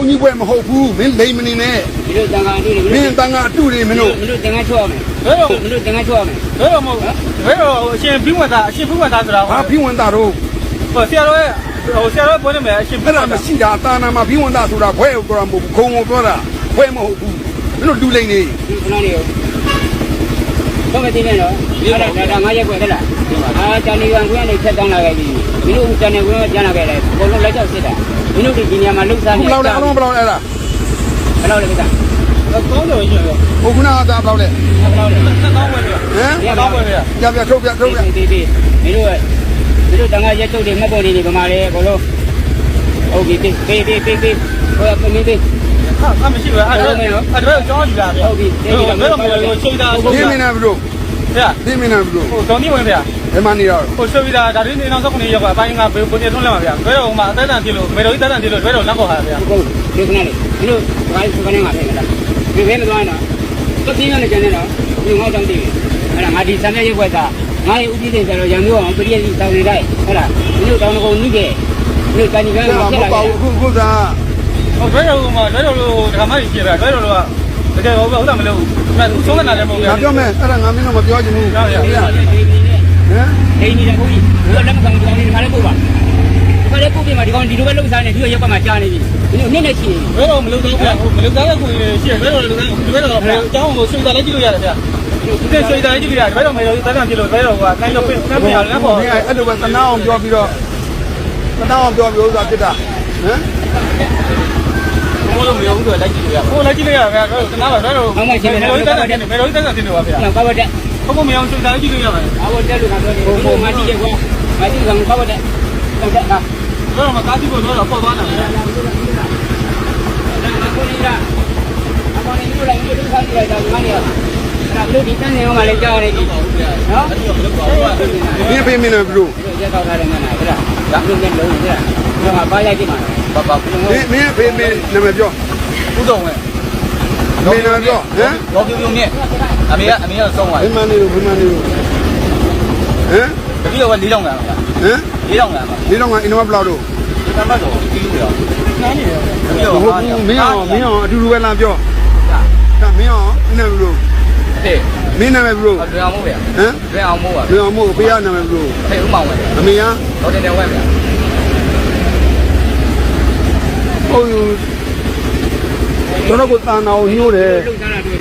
ုန်းကြီးပွဲမဟုတ်ဘူးမင်းလိမ်မနေနဲ့ဒီလိုတန်ခါအတူတွေမင်းတန်ကအတူတွေမင်းတို့မင်းတို့တန်ခါချောက်မယ်ဘယ်တော့မင်းတို့တန်ခါချောက်မယ်ဘယ်တော့မဟုတ်ဘယ်တော့အရှင်ပြီးဝင်တာအရှင်ပြီးဝင်တာဆိုတာဘာဖိဝင်တာတော့ဟိုဆရာတော်ရဲ့ဟိုဆရာတော်ပြောနေမယ်အရှင်အဲ့ဒါမရှိတာတာနာမှာဖိဝင်တာဆိုတာဘွဲကိုပြောတာမဟုတ်ဘူးခုံကိုပြောတာဘွဲမဟုတ်ဘူးမင်းတို့လူလိမ်နေဒီခဏလေးရောတော့မသိနဲ့တော့အဲ့ဒါဒါငါရက်ွယ်ခလားအာတန်နေရန်ကွင်းနဲ့ချက်တန်းလာခဲ့ပြီ မင်းတို့တန်နေကွင်းကကျန်လာခဲ့တယ်ဘုံလုံးလက်ချောက်စစ်တာမင်းတို့ဒီညမှာလှုပ်ရှားခုနေဘလောက်လဲအလုံးဘလောက်လဲအဲ့ဒါဘယ်လောက်လဲကိစ္စကောင်းတယ်ရှင်ရောဟိုခုနကသားဘလောက်လဲဘယ်လောက်လဲဆက်ကောင်းဝင်ပြီဟမ်ကောင်းဝင်ပြီပြပြထုတ်ပြထုတ်ပြဒီဒီမင်းတို့မင်းတို့တန်ခါရက်ထုတ်တွေမှတ်ပေါ်နေနေဗမာလေဘုံလုံးဟုတ်ပြီပေးပေးပေးပေးပေးဟိုကမင်းပေးဟာအမရှိဘူးအဲ့ဒါအဲ့ဒါကြောင်းယူတာဗျဘယ်တော့မလို့ချိန်တာဒီမင်းနဲ့ဘလို့ ဗျာဒီမင်းနဲ့ဘလို့ဟိုတော်နေဝင်ဗျာဘယ်မှနေတော့ဟိုဆိုပြီးတာဒါတွေနေအောင်စောက်ကနေရောက်ပါအပိုင်းကဘယ်ဘယ်ထုံးလဲမှာဗျာဘယ်တော့မှအသက်တန်ပြလို့မေတော်ကြီးတက်တန်ပြလို့ဘယ်တော့လက်ပေါ်ဟာဗျာဟုတ်ဒီခဏလေးမင်းတို့ဘာလို့ခဏငါဖဲ့မလားဒီဘဲမသွားတော့သူပြင်းရနေကြနေတော့ဒီငေါ့တောင်းတည်အဲ့ဒါငါဒီဆမ်းမြရွက်ွက်ကငါရဲ့ဥပဒေဆိုတော့ရံမျိုးအောင်ပရိယတိတောင်းနေလိုက်ဟုတ်လားမင်းတို့တောင်းတကုန်နှိခဲ့မင်းတို့ကန်ကြီးကအဲ့ဒါမဖြစ်ဟုတ်လာပါတယ်ဘူးအခုခုသာဟိုဘယ်တော့မှဘယ်တော့လို့ဓမ္မကြီးပြပြဘယ်တော့လို့ တကယ်ဟုတ်ဟုတ်တယ်မလို့ဦးဆုံးနေတာလည်းမဟုတ်ငါဘူးပြောမယ်အဲ့ဒါငါမင်းတော့မပြောချင်ဘူးဟမ်ဒီနေတဲ့ဘုန်းကြီးဘယ်လက်မကန်ဒီကောင်ဒီခါလေးပို့ပါခါလေးပို့ပြမှာဒီကောင်ဒီလိုပဲလှုပ်ရှားနေဒီရက်ကွက်မှာကြားနေပြီမင်းတို့နေ့နဲ့ချီနေဘယ်တော့မလို့တော့ဗျာမလို့တော့ကိုရှိဘယ်တော့လို့ဘယ်တော့အကြောင်းကိုဆွေးတာလည်းကြည့်လို့ရတယ်ဗျာဒီကဆွေးတာလည်းကြည့်လို့ရတယ်ဘယ်တော့မေတော်ကြီးတက်တန်ပြလို့ဘယ်တော့ကနိုင်တော့ပြင်ပြရလည်းပေါ့ဒီအဲ့လိုပဲတနာအောင်ပြောပြီးတော့တနာအောင်ပြောပြီးဥစ္စာဖြစ်တာဟမ် ဘိုးလုံးမယုံဘူးဆိုလိုက်ကြည့်လို့ရဟိုလိုက်ကြည့်လို့ရဗျာတော့တနာပါဘယ်တော့မေတော်ကြီးတက်တန်မေတော်ကြီးတက်တန်ပြလို့ပါဗျာနောက်ကောက်တဲ့ဘုံမယုံဆွေးတာလည်းကြည့်လို့ရပါတယ်အဝတ်တက်လို့ငါပြောနေဘုံမှာကြည့်ရကွာမကြည့်ကောင်ကောက်တဲ့ဟုတ်တယ်ဟာဘယ်တော့မှကားကြည့်ဖို့တော့ပေါ့သွားတာဗျာအခုနေလားအခုနေလို့လည်းဒီလိုစားကြည့်လိုက်တာငါနေရအဲ့ဒါဘလို့ဒီတန်းနေအောင်မလေးကြောက်နေပြီနော်မင်းဖေးမင်းနဲ့ဘလို့ဒီရက်ကောက်ထားတယ်ငါနာအဲ့ဒါဒါမျိုးနဲ့လုံးနေတာတော့ငါပါလိုက်ကြည့်မှာပါပါဘူးမင်းမင်းဖေးမင်းနာမည်ပြော ဦးတော်ဝင်မင်းနာမည်ပြောဟမ်ရောပြုံပြုံနဲ့အမေကအမေကဆုံးသွားဘယ်မှနေလို့ဘယ်မှနေလို့ဟမ်တတိယက၄000ကန်ပါဗျာဟမ်၄000ကန်ပါဒီတော့ကအင်တော့ဘလောက်တော့ဒီတမတ်တော့ဒီလိုရောနန်းနေရောတတိယဟုတ်ဘူးမင်းအောင်မင်းအောင်အတူတူပဲလာပြောဒါမင်းအောင်နာမည်ဘလို့တဲ့မင်းနာမည်ဘလို့လွယ်အောင်မို့ဗျာဟမ်လွယ်အောင်မို့ပါမင်းအောင်မို့ဖေးရနာမည်ဘလို့ဖေဦးမောင်ဝင်ဗျာအမေရတော့တင်တယ်ဝဲဗျာ ဟုတ်ယူ ကျွန်တော်ကတန်အောင်ညိုးတယ်လှုပ်ရှားတာတွေ့